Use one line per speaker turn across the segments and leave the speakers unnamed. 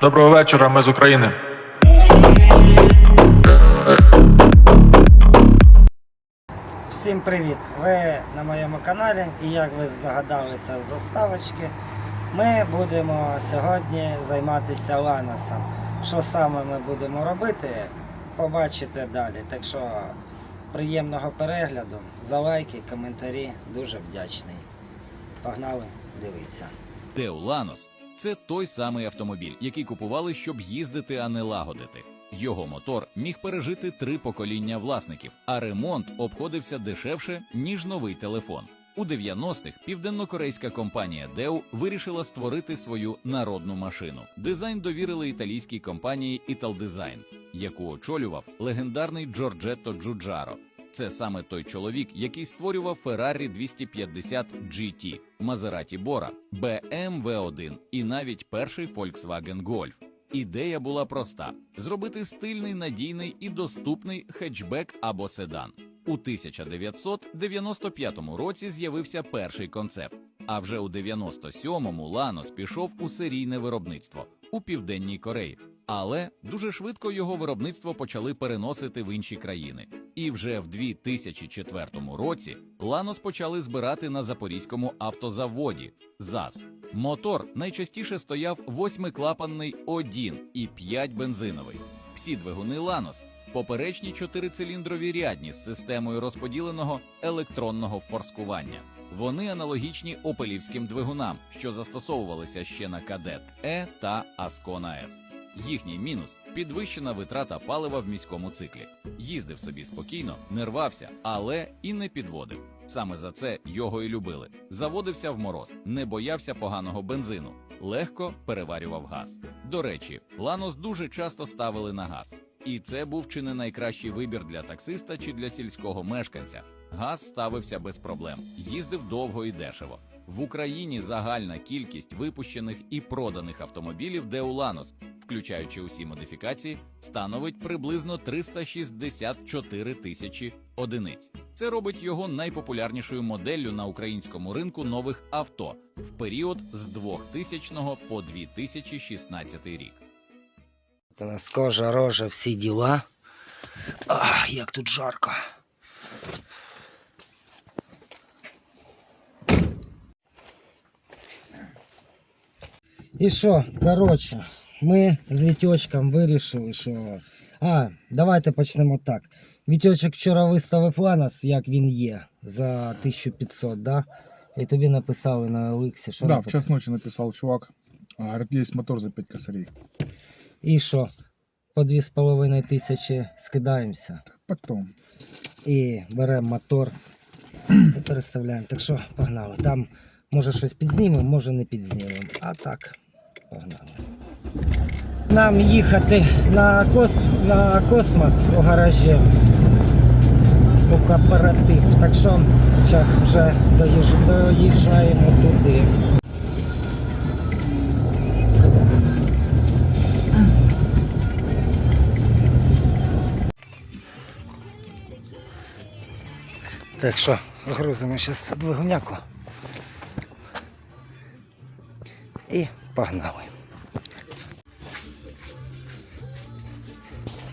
Доброго вечора, ми з України.
Всім привіт! Ви на моєму каналі і як ви здогадалися з заставочки, ми будемо сьогодні займатися ланосом. Що саме ми будемо робити, побачите далі. Так що приємного перегляду, за лайки, коментарі, дуже вдячний. Погнали, дивіться.
Део Ланос це той самий автомобіль, який купували, щоб їздити, а не лагодити. Його мотор міг пережити три покоління власників, а ремонт обходився дешевше, ніж новий телефон. У 90-х південнокорейська компанія Deo вирішила створити свою народну машину. Дизайн довірили італійській компанії Italdesign, яку очолював легендарний Джорджетто Джуджаро. Це саме той чоловік, який створював Ferrari 250 GT, Maserati Bora, BMW 1 і навіть перший Volkswagen Golf. Ідея була проста: зробити стильний, надійний і доступний хетчбек або седан. У 1995 році з'явився перший концепт. А вже у 97-му Ланос пішов у серійне виробництво у південній Кореї. Але дуже швидко його виробництво почали переносити в інші країни. І вже в 2004 році Ланос почали збирати на запорізькому автозаводі ЗАЗ. Мотор найчастіше стояв восьмиклапанний О1 і 5 бензиновий. Всі двигуни Ланос поперечні чотирициліндрові рядні з системою розподіленого електронного впорскування. Вони аналогічні опелівським двигунам, що застосовувалися ще на Кадет Е та Аскона С. Їхній мінус підвищена витрата палива в міському циклі. Їздив собі спокійно, не рвався, але і не підводив. Саме за це його і любили. Заводився в мороз, не боявся поганого бензину, легко переварював газ. До речі, Ланос дуже часто ставили на газ. І це був чи не найкращий вибір для таксиста чи для сільського мешканця. Газ ставився без проблем, їздив довго і дешево. В Україні загальна кількість випущених і проданих автомобілів Деуланос, включаючи усі модифікації, становить приблизно 364 тисячі одиниць. Це робить його найпопулярнішою моделлю на українському ринку нових авто в період з 2000 по 2016 рік.
Це нас кожа, рожа, всі діла. Ах, як тут жарко. І що, коротше, ми з Вітьочком вирішили, що. А, давайте почнемо так. Вітьочок вчора виставив Ланос, як він є, за 1500, да? І тобі написали на Оликсі, що
да, в
написали?
час ночи написал чувак. а, Говорит, есть мотор за 5 косарей.
І що? По 2,5 тисячі скидаємося.
Потом.
і беремо мотор і переставляємо. Так що погнали. Там може щось підзнімемо, може не підзнімемо. А так, Нам їхати на, кос... на космос у гаражі у кооператив. Так що зараз вже доїж... доїжджаємо туди. Так що, грузимо зараз двигуняку. І погнали.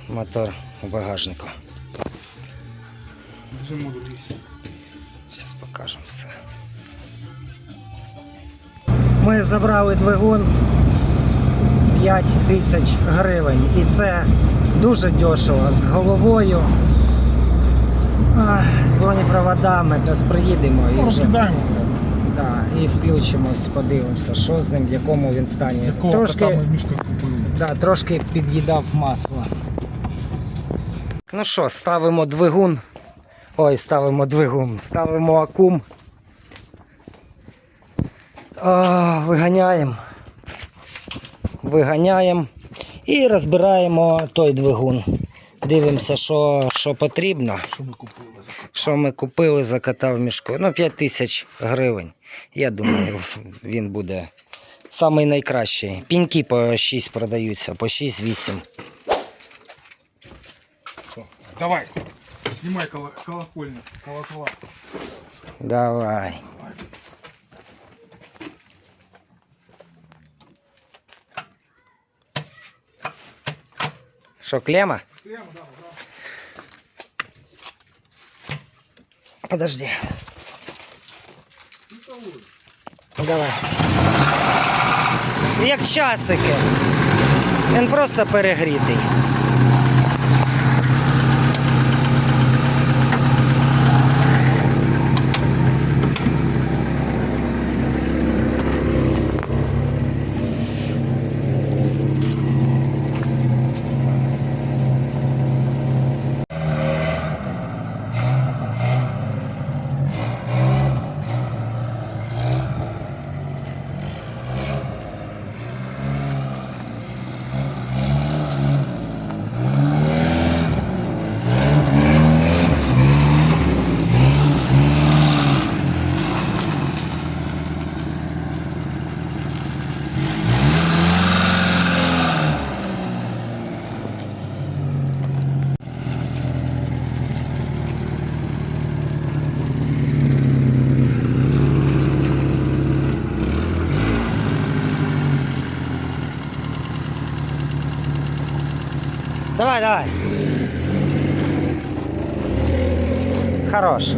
Мотор у багажнику. Зараз покажемо все. Ми забрали двигун 5 тисяч гривень. І це дуже дешево з головою. а, З бронепроводами, то приїдемо і вже да, і включимось, подивимося, що з ним, в якому він стані.
Якого
Трошки,
кота ми в мішках купили.
да, трошки під'їдав масло. Ну що, ставимо двигун. Ой, ставимо двигун, ставимо акум. А, виганяємо. Виганяємо і розбираємо той двигун. Дивимося, що, що потрібно.
Що ми купили?
Що ми купили, закатав мішку. Ну, 5 тисяч гривень. Я думаю, він буде самий найкращий. Піньки по 6 продаються, по 6-8.
Давай. Коло- колокольник. Колокола.
Давай. Що, клема?
Прямо, да, да.
Подожди.
Ну.
Давай. Як часики. Він просто перегрітий. Давай, давай. Хорош.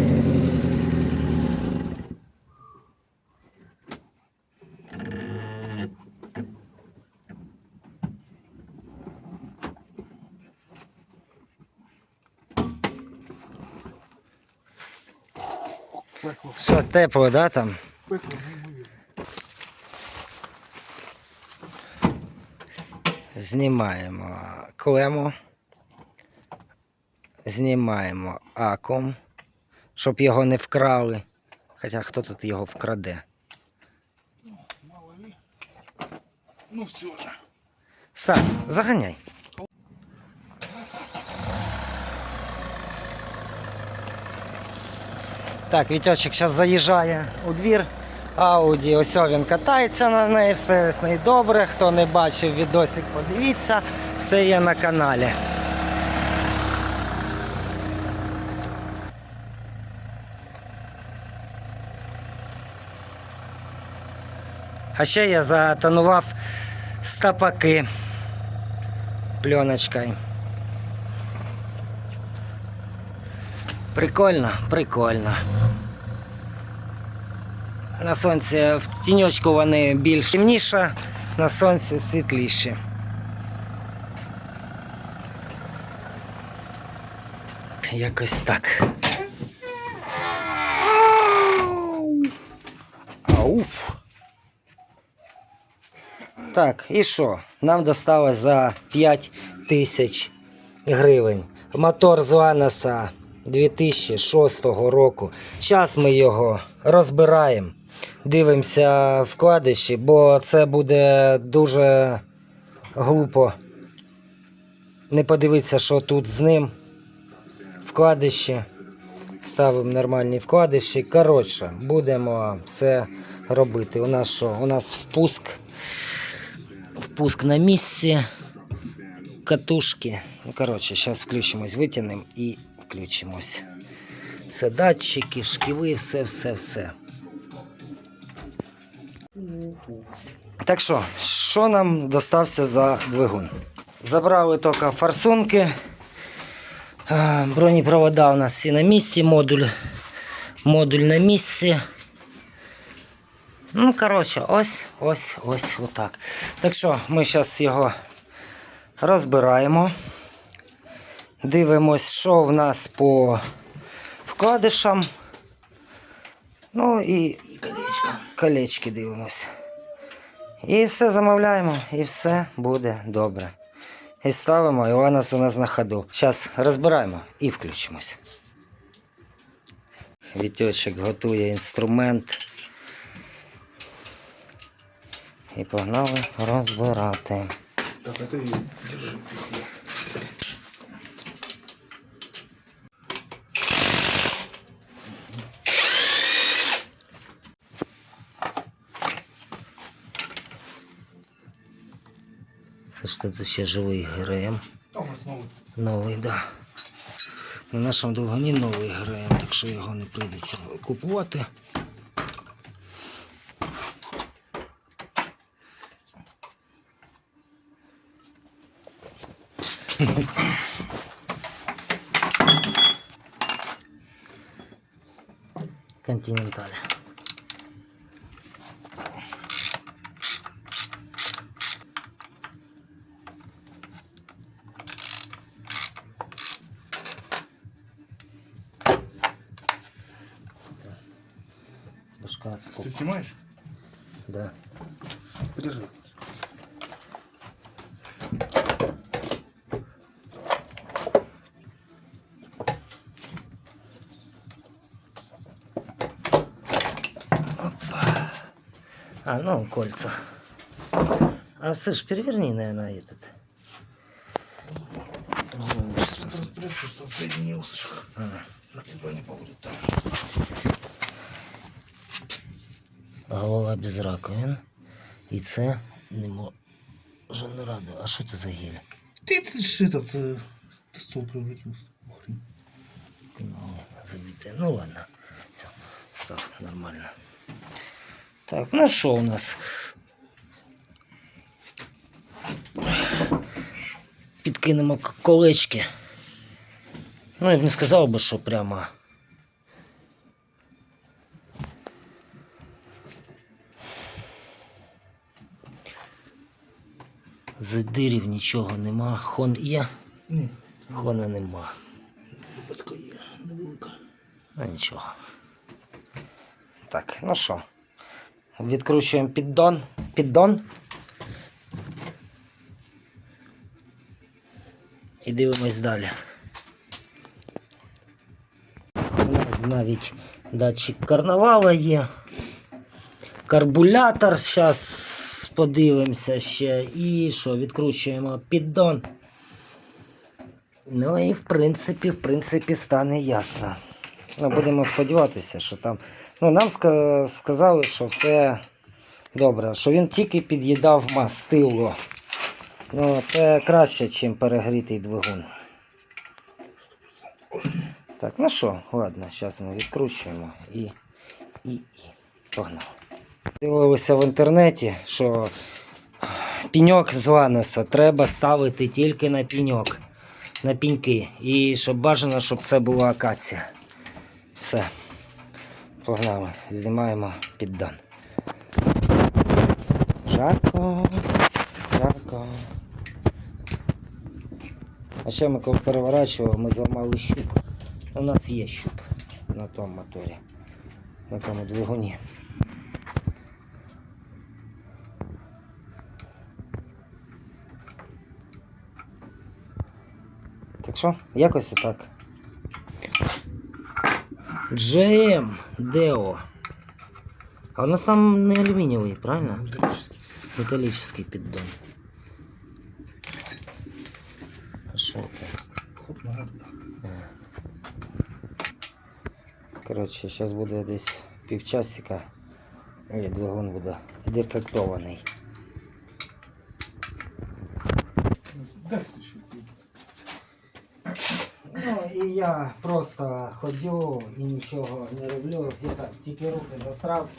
Що тепло, да, там? Знімаємо клему. Знімаємо акум, щоб його не вкрали. Хоча хто тут його вкраде?
Ну, Мало ли. Ну все же.
Став, заганяй. Так, Вітьочек зараз заїжджає у двір. Ауді, ось він катається на неї, все з нею добре. Хто не бачив відосик, подивіться, все є на каналі. А ще я затонував стопаки пленочкою. Прикольно, прикольно. На сонці в тіньочку вони більш темніше, на сонці світліші. Якось так. Так, і що? Нам досталось за 5 тисяч гривень. Мотор з Ланоса 2006 року. Зараз ми його розбираємо, дивимося вкладиші, бо це буде дуже глупо не подивитися, що тут з ним. Вкладиші. Ставимо нормальні вкладиші. Коротше, будемо все робити. У нас що? У нас впуск. Впуск на місці. Катушки. Ну, коротше, зараз включимось, витягнемо і включимось. Все, датчики, шківи, все, все, все. Так що, що нам достався за двигун? Забрали тільки форсунки. А, Бронепровода у нас всі на місці, модуль, модуль на місці. Ну, коротше, ось, ось, ось отак. Так що ми зараз його розбираємо. Дивимось, що в нас по вкладишам. Ну і колечки дивимось. І все замовляємо, і все буде добре. І ставимо, і Ланос у нас на ходу. Зараз розбираємо і включимось. Вітьочок готує інструмент. І погнали розбирати.
Так, это и держи.
Це ж тут ще живий ГРМ. Новий, так. Да. На нашому двигуні новий ГРМ, так що його не прийдеться купувати.
看今
天
多
了。Ну, кольца. А, слышь, переверни, наверное, этот.
Чтобы соединился. не будет.
Голова без раковин. І це не може не радує. А що це за гель?
Ты, ты ж этот, э, ты стол превратился.
Ну, забитий. Ну ладно. Все, став нормально. Так, ну що у нас? Підкинемо колечки. Ну, я б не сказав би, що прямо. Задирів нічого нема. Хон є,
Ні,
хона нема.
батько є, невелика.
Ну нічого. Так, ну що? Відкручуємо піддон. Піддон. І дивимось далі. У нас навіть датчик карнавала є. Карбулятор. Зараз подивимося ще. І що, відкручуємо піддон. Ну і в принципі, в принципі, стане ясно. Ну, будемо сподіватися, що там. Ну, нам сказали, що все добре, що він тільки під'їдав мастило. Ну, це краще, ніж перегрітий двигун. Так, ну що, ладно, зараз ми відкручуємо і, і, і погнали. Дивилися в інтернеті, що піньок з Ванеса треба ставити тільки на піньок, на піньки. І щоб бажано, щоб це була акація. Все. Погнали. Знімаємо піддан. Жарко. Жарко. А ще ми коли переворачували, ми зламали щуп. У нас є щуп на тому моторі. На тому двигуні. Так що, якось отак. GM Deo. А у нас там не алюмінієвий, правильно?
Металлический.
Металлический піддон. А що це?
Хоп, нога туда.
Коротше, зараз буде десь півчасика. І двигун буде дефектований. Я просто ходю і нічого не роблю. Я так тільки руки засрав.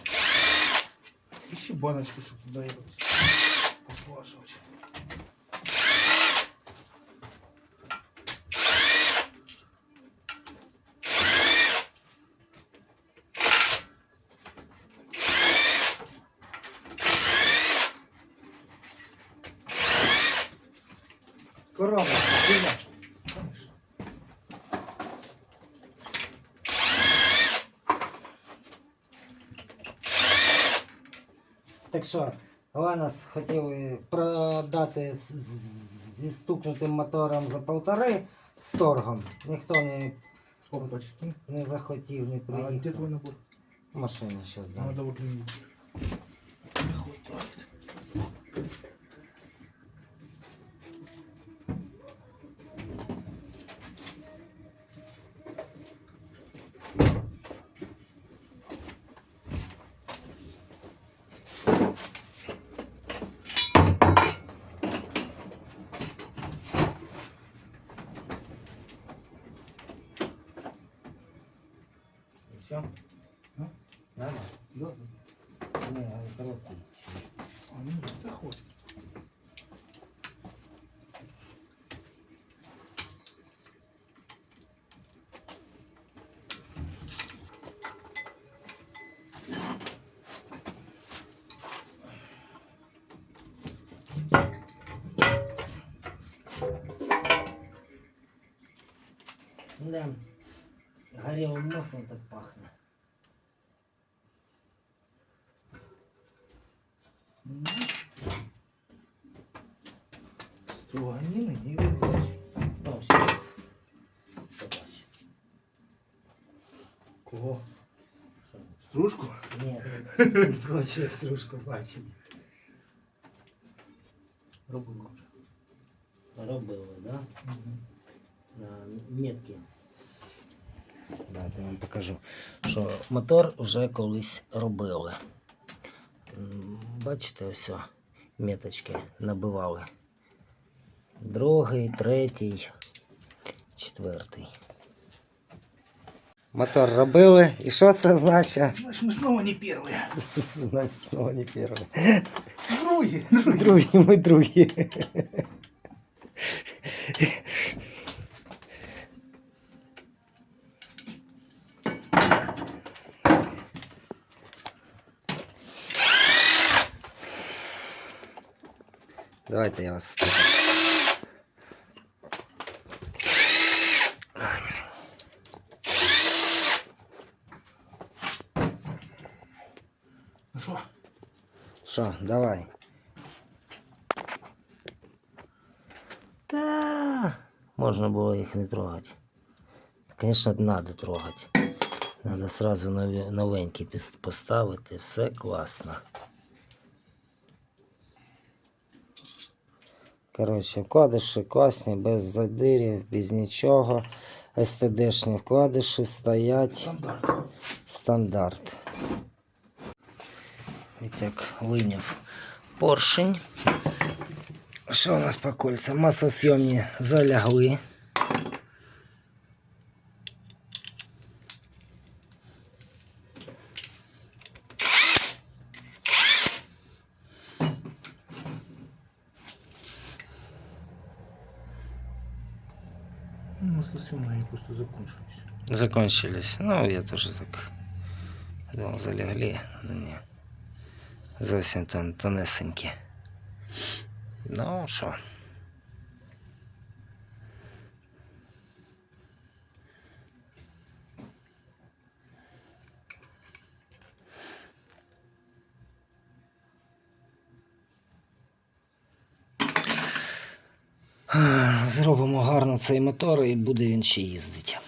Ищи баночку, чтобы туда его послаживать.
Що, Ленас хотів е, продати зі стукнутим мотором за полтори з торгом. Ніхто не, не захотів, не
А где твій набор?
Машина щось дам. Все? Нормально?
Да, да.
Не, а короткий.
А, ну, да хватит.
Да. Горелым маслом так пахнет.
Струганины не видно.
Ну, сейчас. Побачу.
Кого? Стружку?
Ні, не хочу стружку бачити.
Робимо вже.
Робили, да? На метки. Давайте я вам покажу, що мотор вже колись робили. Бачите, ось меточки набивали. Другий, третій, четвертий. Мотор робили. І що це значить?
Значит, мы снова не первые.
Це значить знову не перший.
Другие.
Другі, ми другі. Давайте я вас.
Ну что?
Що, давай. Та можна було їх не трогати. Звісно, треба трогати. Треба сразу нові, новенькі поставити. Все класно. Коротше, вкладиші класні, без задирів, без нічого. СТДшні вкладиші стоять
Стандарт.
стандарт. так, виняв поршень. Що у нас по кольцям? Масосйомні залягли.
Ну, маслосъемные они просто закончились.
Закончились. Ну, я тоже так. Думал, залягли. Да ні. Зовсім тон, тонесенькі. Ну, що? Зробимо гарно цей мотор і буде він ще їздити.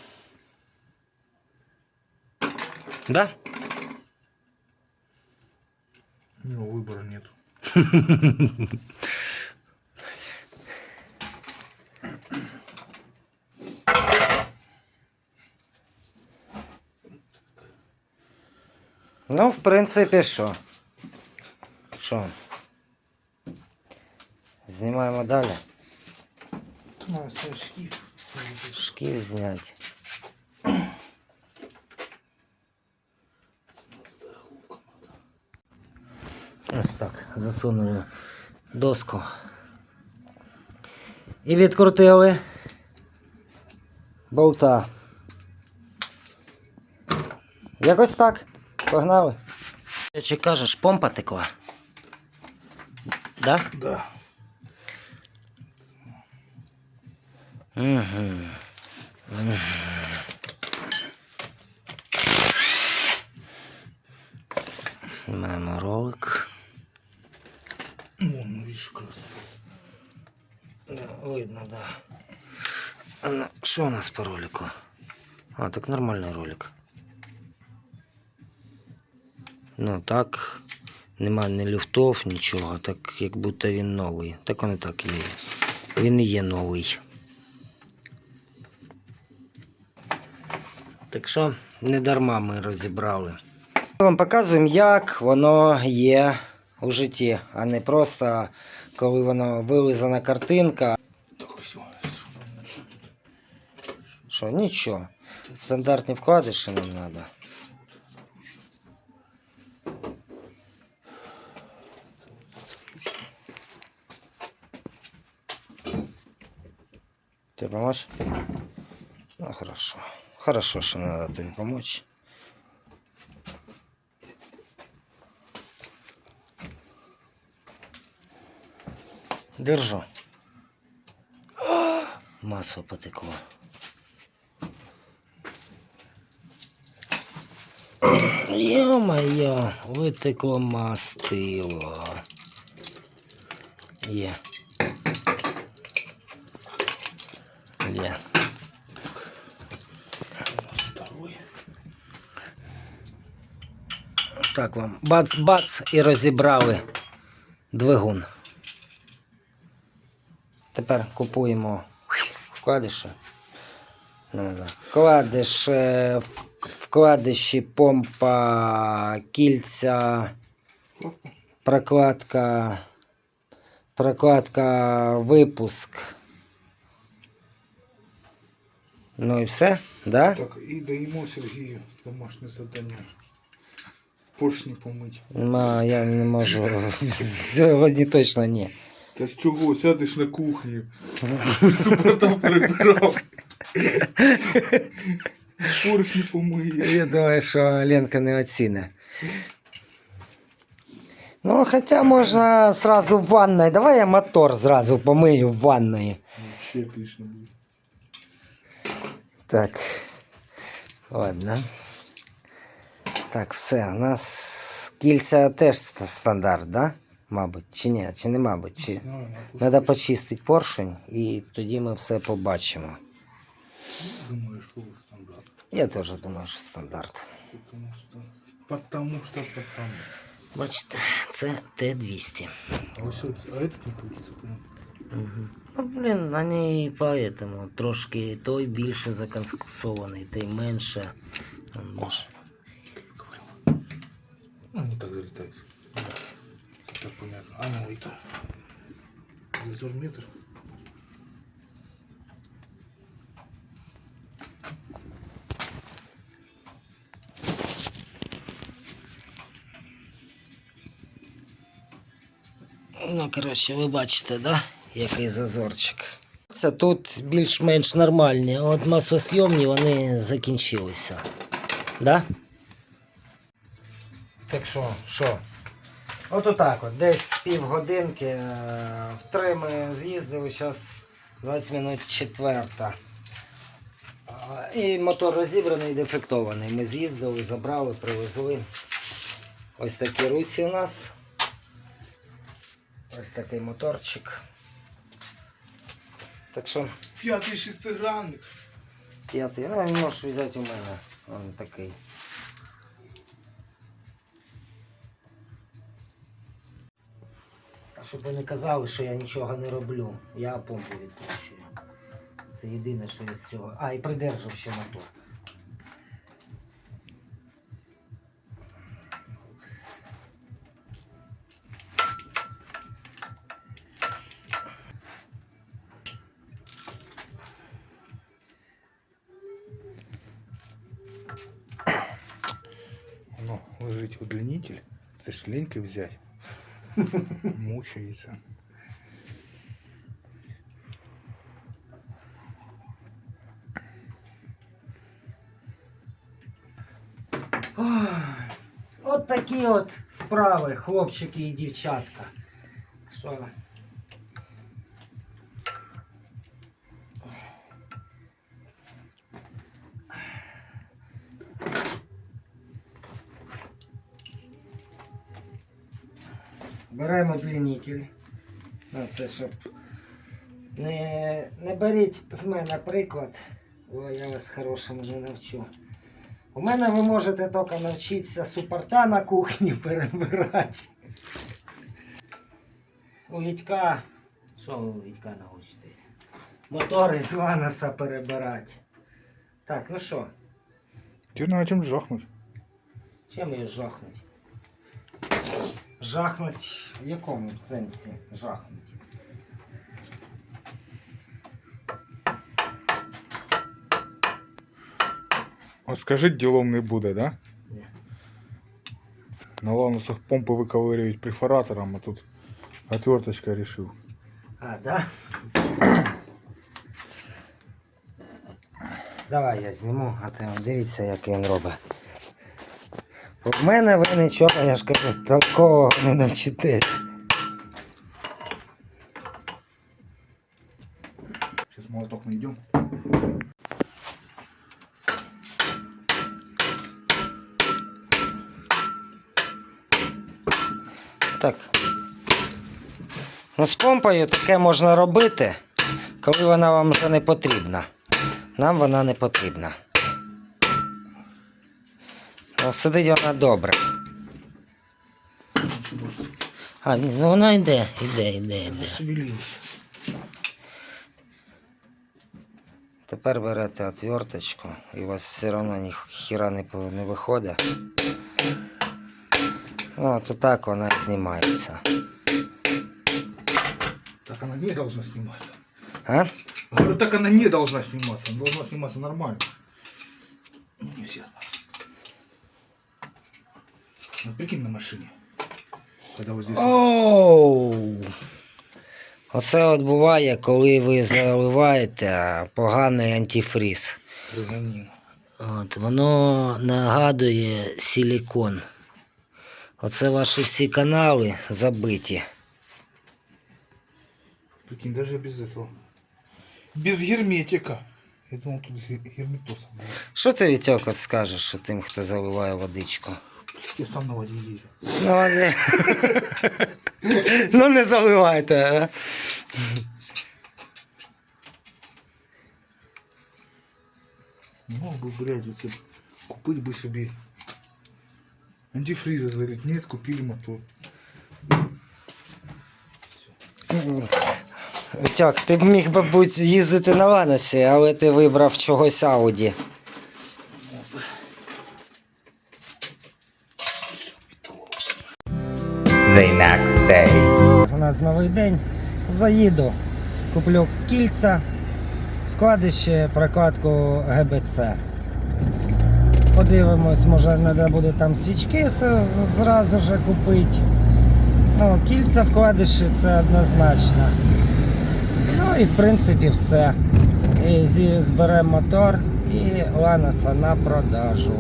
Да?
У него выбора нет.
Ну, в принципі, що? Що? Знімаємо далі.
Надо снять шкив.
Шків зняти. Ось так. Засунули доску. І відкрутили болта. Якось так. Погнали. Чи кажеш, помпа текла? Да?
Да.
Угу. Знімаємо ролик.
Вон, ну, видишь, красный.
Да, видно, да. А на- Що у нас по ролику? А, так нормальний ролик. Ну так, нема ні люфтов, нічого, так як будто він новий. Так він і так є. Він і є новий. Так що не дарма ми розібрали. Ми вам показуємо, як воно є у житті, а не просто коли воно вилизана картинка.
Так, все.
Що, нічого. Стандартні вкладиші нам треба. Ти помочь? Ну, хорошо. Хорошо, что надо тобі помочь. Держу. Масло потекло. Ё-моё, вытекло мастило. Є.
Yeah.
Так вам бац-бац і розібрали двигун. Тепер купуємо вкладиші. Ну. Вкладиш, вкладиші, помпа, кільця, прокладка, прокладка, випуск. Ну і все, да?
Так, і даємо Сергію домашнє завдання. Поршні помить.
Ма, я не можу. Сьогодні точно ні.
Та з чого сядеш на кухні? Супер там перебирав. Поршні помиєш.
Я думаю, що Ленка не оціне. Ну, хоча можна зразу в ванной. Давай я мотор зразу помию в ванної.
Ще отлично буде.
Так. Ладно. Так, все. У нас кільця теж стандарт, да? Мабуть, чи ні? Чи не мабуть? Чи... Треба почистити поршень і тоді ми все побачимо.
Думаю, що стандарт.
Я теж думаю, що стандарт.
Потому що... Потому що потому.
Бачите, це Т-200.
А ось а этот не крутится, понял?
Ну, блін, вони поэтому трошки той більше законсервований, той менше. Бачиш.
Ну, не так залетает. Все так понятно. А ну, это. Зазор метр.
Ну, коротше, ви бачите, да? який зазорчик. Це тут більш-менш нормальні, от масосйомні вони закінчилися. Да? Так що, що? От отак от, десь півгодинки, е, в три ми з'їздили, зараз 20 минут четверта. І мотор розібраний, дефектований. Ми з'їздили, забрали, привезли. Ось такі руці у нас. Ось такий моторчик. Так що
П'ятий шестигранник.
п'ятий. Ну, можеш взяти у мене. Он такий. Щоб ви не казали, що я нічого не роблю. Я помпу відкручую. Це єдине, що я з цього. А, і придержав ще мотор.
Лежить удлинитель. Це ж ліньки взяти. Мучається.
От такі от справи, хлопчики і дівчатка. Що? Беремо длиннитель. Ну, це щоб не, не беріть з мене приклад, бо я вас хорошому не навчу. У мене ви можете тільки навчитися супорта на кухні перебирати. У Вітька. Що ви у Вітька научитесь? Мотори з Ланоса перебирати. Так, ну що,
Тебе на чим жахнуть?
чим її жахнуть? Жахнуть в якому сенсі жахнуть?
От скажіть, ділом не буде, да?
Ні.
На ланусах помпи виковирюють префоратором, а тут отверточка рішив.
А, да? Давай я зніму, а ти дивіться, як він робить. У мене ви нічого, я ж кажу, такого не навчитесь.
Сейчас молоток найдем.
Так. Ну, з помпою таке можна робити, коли вона вам вже не потрібна. Нам вона не потрібна. Ну, сидить вона добре. А, ні, ну вона йде, йде, йде, йде.
Шевелилась.
Тепер берете отверточку, і у вас все одно ні хіра не, по- не виходить. Ну, от так вона і знімається.
Так она не должна сниматься.
А?
Говорю, так она не должна сниматься. Она должна сниматься нормально. Ну, не все. Вот прикинь на машине. Когда вот здесь...
Оу! Оце от буває, коли ви заливаєте поганий.
Рыганин.
От, воно нагадує силікон. Оце ваші всі канали забиті.
Прикинь, даже без этого. Без герметика. Я думал, тут ге-
Що ти Вітьок от скажеш тим, хто заливає водичку?
Я сам на воде езжу.
Ну, не, ну не заливайте. А?
Мог бы, блядь, эти, купить бы себе антифриза залить. Нет, купили мотор.
Вітьок, ти б міг би бути їздити на Ланосі, але ти вибрав чогось Ауді. Нас новий день. Заїду, куплю кільця, вкладище, прокладку ГБЦ. Подивимось, може треба буде там свічки зразу же купити. Ну, кільця вкладиші це однозначно. Ну і в принципі все. І зберемо мотор і Ланоса на продажу.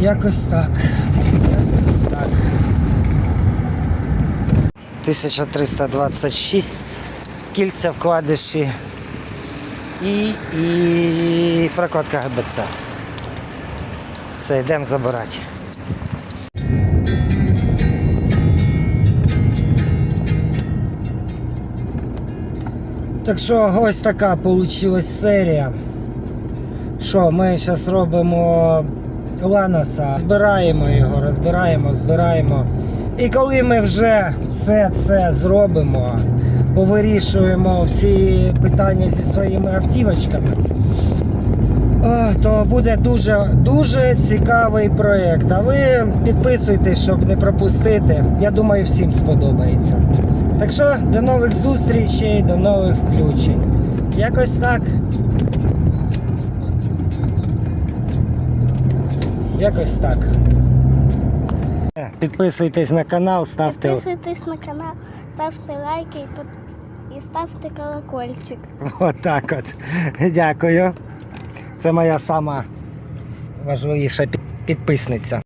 Якось так. Якось так. 1326 кільця вкладиші і, і прокладка ГБЦ. Все, йдемо забирати. Так що ось така вийшла серія. Що, ми зараз робимо Ланоса, збираємо його, розбираємо, збираємо. І коли ми вже все це зробимо, повирішуємо всі питання зі своїми автівочками, то буде дуже, дуже цікавий проєкт. А ви підписуйтесь, щоб не пропустити. Я думаю, всім сподобається. Так що до нових зустрічей, до нових включень. Якось так. Якось так. Підписуйтесь на канал, ставте.
Підписуйтесь на канал, ставте лайки і, под- і ставте колокольчик.
Отак от. Дякую. Це моя сама важливіша підписниця.